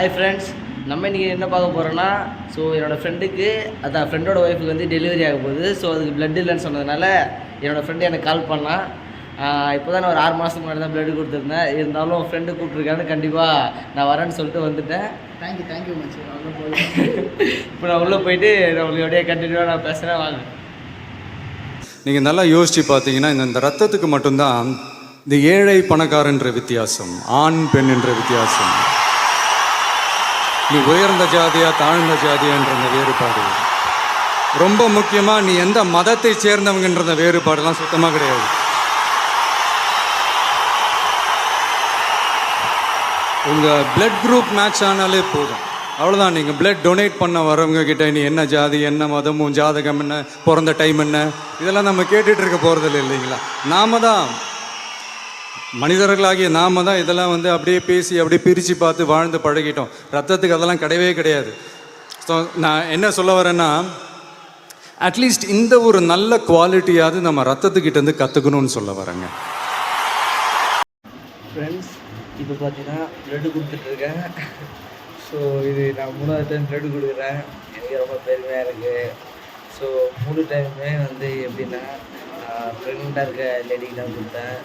Hi friends நம்ம இன்றைக்கி என்ன பார்க்க போகிறோன்னா ஸோ என்னோடய ஃப்ரெண்டுக்கு அதான் ஃப்ரெண்டோட ஒய்ஃபுக்கு வந்து டெலிவரி ஆக போகுது. ஸோ அதுக்கு blood இல்லைன்னு சொன்னதுனால என்னோடய ஃப்ரெண்டு எனக்கு கால் பண்ணான் இப்போ தான் நான் ஒரு ஆறு மாதத்துக்கு முன்னாடி தான் blood கொடுத்துருந்தேன். இருந்தாலும் ஃப்ரெண்டு கூப்பிட்ருக்கான்னு கண்டிப்பாக நான் வரேன்னு சொல்லிட்டு வந்துட்டேன். தேங்க்யூ தேங்க்யூ போதும். இப்போ நான் உள்ளே போயிட்டு நான் உங்களுக்கு அப்படியே கண்டினியூவாக நான் பேசுகிறேன் வாங்க. நீங்கள் நல்லா யோசிச்சு பார்த்தீங்கன்னா இந்த இந்த ரத்தத்துக்கு மட்டும்தான் இந்த ஏழை பணக்காரன்ற வித்தியாசம் ஆண் பெண் என்ற வித்தியாசம் நீ உயர்ந்த ஜாதியா தாழ்ந்த ஜாதியான்ற அந்த வேறுபாடு. ரொம்ப முக்கியமாக நீ எந்த மதத்தை சேர்ந்தவங்கன்ற வேறுபாடுலாம் சுத்தமாக கிடையாது. உங்கள் பிளட் குரூப் மேட்ச் ஆனாலே போதும். அவ்வளோதான் நீங்கள் பிளட் டொனேட் பண்ண வரவங்க கிட்ட நீ என்ன ஜாதி என்ன மதம் உன் ஜாதகம் என்ன பிறந்த டைம் என்ன? இதெல்லாம் நம்ம கேட்டுட்டு இருக்க போகிறதில்ல இல்லைங்களா? நாம தான் மனிதர்களாகிய நாம தான் இதெல்லாம் வந்து அப்படியே பேசி அப்படியே பிரித்து பார்த்து வாழ்ந்து பழகிட்டோம். ரத்தத்துக்கு அதெல்லாம் கிடையவே கிடையாது. ஸோ நான் என்ன சொல்ல வரேன்னா அட்லீஸ்ட் இந்த ஒரு நல்ல குவாலிட்டியாவது நம்ம ரத்தத்துக்கிட்ட இருந்து கற்றுக்கணும்னு சொல்ல வரேங்க. ஃப்ரெண்ட்ஸ் இப்போ பார்த்தீங்கன்னா ப்ளட்டு கொடுத்துட்ருக்கேன் ஸோ இது நான் மூணாவது டைம் ப்ளட்டு கொடுக்குறேன். எனக்கு ரொம்ப பெருமையாக இருக்குது ஸோ மூணு டைமுமே வந்து எப்படின்னா ப்ரெக்னெண்ட்டாக இருக்க லேடிக்கு தான் கொடுத்தேன்.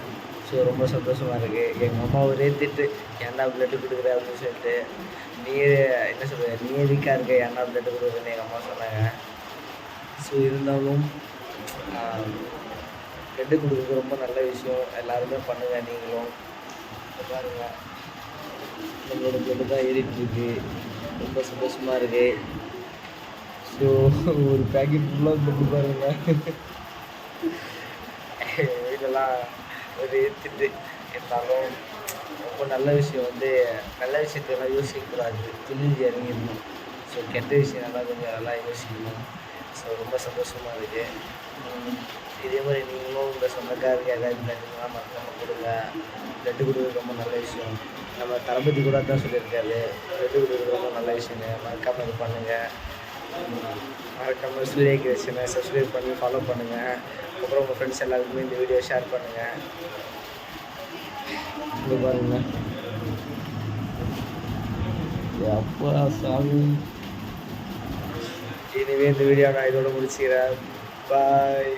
ஸோ ரொம்ப சந்தோஷமாக இருக்குது எங்கள் அம்மா ஒரே திட்டு ஏன்டா பிளட்டு கொடுக்குற? அப்படின்னு சொல்லிட்டு நீ என்ன சொல்கிற நீ எதுக்காக இருக்க? ஏன்டா பிளட்டு கொடுக்குறேன்னு எங்கள் அம்மா சொன்னாங்க. ஸோ இருந்தாலும் பிளட்டு கொடுக்குறது ரொம்ப நல்ல விஷயம். எல்லாருமே பண்ணுங்கள் நீங்களும். பாருங்கள் பாருங்க. நம்மளோட பிளட்டு தான் ஏறிட்டுருக்கு ரொம்ப சந்தோஷமாக இருக்கு. ஸோ ஒரு பேக்கெட் ஃபுல்லாக பிளட்டு பாருங்க. வீட்டிலலாம் ஒரு ஏற்றிட்டு இருந்தாலும் ரொம்ப நல்ல விஷயம் வந்து நல்ல விஷயத்தெல்லாம் யோசிக்கக்கூடாது. துணிஞ்சு இறங்கிடணும். ஸோ கெட்ட விஷயம் நல்லா கொஞ்சம் நல்லா யோசிக்கணும். ஸோ ரொம்ப சந்தோஷமாக இருக்குது இதே மாதிரி நீங்களும் உங்கள் சொந்தக்காரருக்கு ஏதாவது பிளட்டுலாம் மறக்காமல் கொடுங்க. பிளட்டு கொடுக்குறது ரொம்ப நல்ல விஷயம். நம்ம தளபதி கூட தான் சொல்லியிருக்காரு. பிளட்டு கொடுக்குறது ரொம்ப நல்ல விஷயங்க மறக்காமல் இது பண்ணுங்கள் மறக்காமல் சூரிய விஷயம் சப்ஸ்கிரைப் பண்ணி ஃபாலோ பண்ணுங்கள் அப்புறம் உங்கள் ஃப்ரெண்ட்ஸ் எல்லாருக்குமே இந்த வீடியோ ஷேர் பண்ணுங்கள் இது பாருங்க. அப்பா சாமி. இனிமே இந்த வீடியோ நான் இதோட முடிச்சுக்கிறேன். பாய்